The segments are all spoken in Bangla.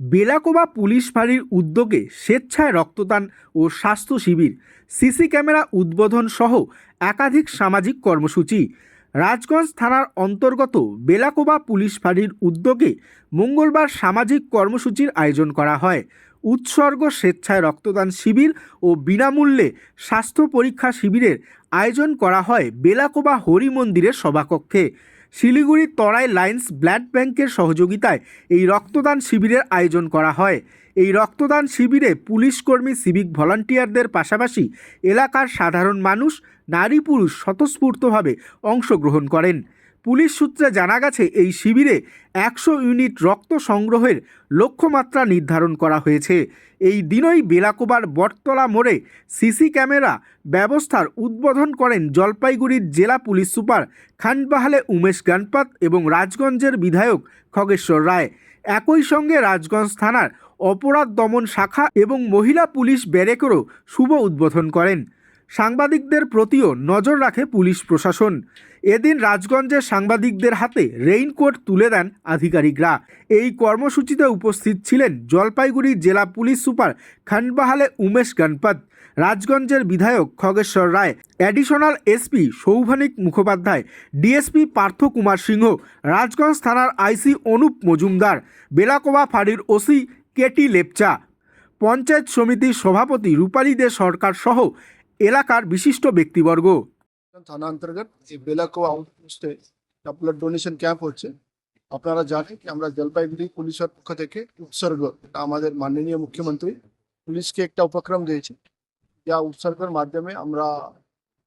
বেলাকোবা পুলিশ ফাঁড়ির উদ্যোগে স্বেচ্ছায় রক্তদান ও স্বাস্থ্য শিবির, সিসি ক্যামেরা উদ্বোধন সহ একাধিক সামাজিক কর্মসূচি। রাজগঞ্জ থানার অন্তর্গত বেলাকোবা পুলিশ ফাঁড়ির উদ্যোগে মঙ্গলবার সামাজিক কর্মসূচির আয়োজন করা হয়। উৎসর্গ স্বেচ্ছায় রক্তদান শিবির ও বিনামূল্যে স্বাস্থ্য পরীক্ষা শিবিরের আয়োজন করা হয় বেলাকোবা হরি মন্দিরের সভাকক্ষে। শিলিগুড়ি তরাই লাইন্স ব্লাড ব্যাংকের সহযোগিতায় এই রক্তদান শিবিরের আয়োজন করা হয়। এই রক্তদান শিবিরে পুলিশ কর্মী সিভিক ভলান্টিয়ারদের পাশাপাশি এলাকার সাধারণ মানুষ, নারী পুরুষ স্বতঃস্ফূর্তভাবে অংশগ্রহণ করেন। পুলিশ সূত্রে জানা গেছে, এই শিবিরে একশো ইউনিট রক্ত সংগ্রহের লক্ষ্যমাত্রা নির্ধারণ করা হয়েছে। এই দিনই বেলাকোবার বটতলা মোড়ে সিসি ক্যামেরা ব্যবস্থার উদ্বোধন করেন জলপাইগুড়ির জেলা পুলিশ সুপার খানবাহালে উমেশ গানপাত এবং রাজগঞ্জের বিধায়ক খগেশ্বর রায়। একই সঙ্গে রাজগঞ্জ থানার অপরাধ দমন শাখা এবং মহিলা পুলিশ ব্যারেকেরও শুভ উদ্বোধন করেন। সাংবাদিকদের প্রতিও নজর রাখে পুলিশ প্রশাসন। এদিন রাজগঞ্জের সাংবাদিকদের হাতে রেইনকোট তুলে দেন আধিকারিকরা। এই কর্মসূচিতে উপস্থিত ছিলেন জলপাইগুড়ি জেলা পুলিশ সুপার খানবাহালে উমেশ গণপত, রাজগঞ্জের বিধায়ক Khageswar Roy, additional SP Soubhanik Mukhopadhyay, DSP Partha Kumar Singha, Rajganj থানার আইসি অনুপ মজুমদার, বেলাকোবা ফাঁড়ির ওসি কেটি লেপচা, পঞ্চায়েত সমিতির সভাপতি রূপালী দে সরকার সহ এলাকার বিশিষ্ট ব্যক্তিবর্গ। থানা অন্তর্গত, এই বেলাকো আউটপোস্টে ব্লাড ডোনেশন ক্যাম্প হচ্ছে। আপনারা জানেন কি, আমরা জলপাইগুড়ি পুলিশের পক্ষ থেকে উৎসর্গ আমাদের মাননীয় মুখ্যমন্ত্রী পুলিশকে একটা উপক্রম দিয়েছে। যা উৎসর্গের মাধ্যমে আমরা,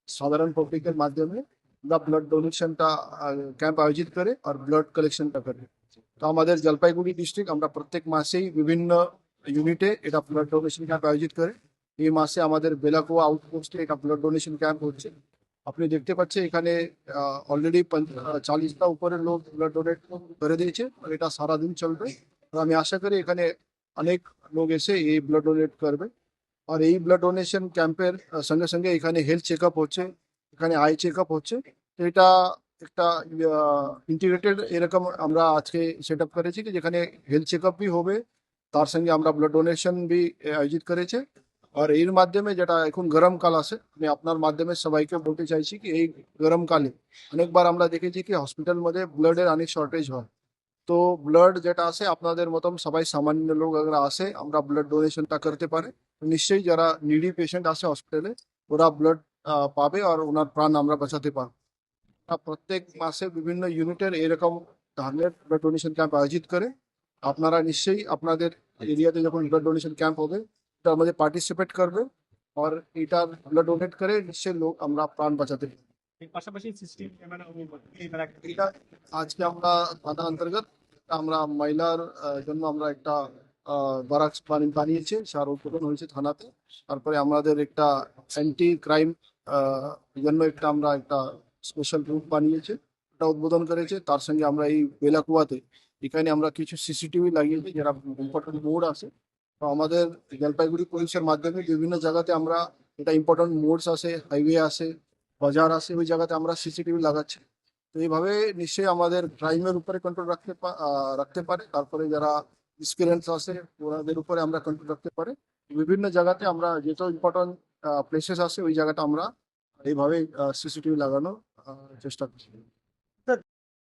সাধারণ পাবলিকের মাধ্যমে আমরা ব্লাড ডোনেশনটা ক্যাম্প আয়োজিত করে আর ব্লাড কালেকশনটা করে। তো আমাদের জলপাইগুড়ি ডিস্ট্রিক্ট আমরা প্রত্যেক মাসেই বিভিন্ন ইউনিটে এটা ব্লাড ডোনেশন ক্যাম্প আয়োজিত করে। এই মাসে আমাদের বেলাকোয়া আউটপোস্টে এটা ব্লাড ডোনেশন ক্যাম্প হচ্ছে। আপনি দেখতে পাচ্ছেন এখানে অলরেডি চালিশটা উপরে লোক ব্লাড ডোনেট করে দিয়েছে এটা সারাদিন চলবে। আমি আশা করি এখানে অনেক লোক এসে এই ব্লাড ডোনেট করবে। আর এই ব্লাড ডোনেশন ক্যাম্পের সঙ্গে সঙ্গে এখানে হেলথ চেক আপ হচ্ছে, এখানে আই চেক আপ হচ্ছে। তো এটা একটা ইন্টিগ্রেটেড এরকম আমরা আজকে সেট আপ করেছি যেখানে হেলথ চেক আপ হবে, তার সঙ্গে আমরা ব্লাড ডোনেশন বি আয়োজিত করেছে। আর এর মাধ্যমে যেটা এখন গরমকাল আছে আমি আপনার মাধ্যমে সবাইকে বলতে চাইছি কি এই গরমকালে অনেকবার আমরা দেখেছি কি হসপিটাল মধ্যে ব্লাডের অনেক শর্টেজ হয় তো ব্লাড যেটা আছে আপনাদের মতন সবাই সামান্য লোক আগে আসে আমরা ব্লাড ডোনেশনটা করতে পারে নিশ্চয়ই যারা নিডি পেশেন্ট আছে হসপিটালে ওরা ব্লাড পাবে আর ওনার প্রাণ আমরা বাঁচাতে পারব প্রত্যেক মাসে বিভিন্ন ইউনিটের এরকম ধরনের ব্লাড ডোনেশন ক্যাম্প আয়োজিত করে আপনারা নিশ্চয়ই আপনাদের এরিয়াতে যখন ব্লাড ডোনেশন ক্যাম্প হবে মধ্যে পার্টিসিপেট করবে আর এটার ব্লাড ডোনেট করে নিশ্চয়ই লোক আমরা প্রাণ বাঁচাতে পারি পাশাপাশি সিস্টেম এটা আজকে আমরা থানা অন্তর্গত আমরা মহিলার জন্য আমরা একটা বারাক বানিয়েছি সার উদ্বোধন হয়েছে থানাতে। তারপরে আমাদের একটা অ্যান্টি ক্রাইম জন্য একটা আমরা একটা স্পেশাল রুম বানিয়েছে এটা উদ্বোধন করেছে। তার সঙ্গে আমরা এই বেলাকুয়াতে এখানে আমরা কিছু সিসিটিভি লাগিয়েছি যারা ইম্পর্টেন্ট মোড আছে আমাদের জলপাইগুড়ি পুলিশের মাধ্যমে বিভিন্ন জায়গাতে আমরা এটা ইম্পর্টেন্ট মোডস আছে হাইওয়ে আছে বাজার আছে ওই জায়গাতে আমরা সিসিটিভি লাগাচ্ছি। তো এইভাবে নিশ্চয়ই আমাদের ক্রাইমের উপরে কন্ট্রোল রাখতে রাখতে পারে। তারপরে যারা এক্সপিরিয়েন্স আছে, ওনাদের উপরে আমরা কন্ট্রোল রাখতে পারে। বিভিন্ন জায়গাতে আমরা যেটা ইম্পর্টেন্ট প্লেসেস আছে, ওই জায়গাটা আমরা এইভাবে সিসিটিভি লাগানোর চেষ্টা করছি।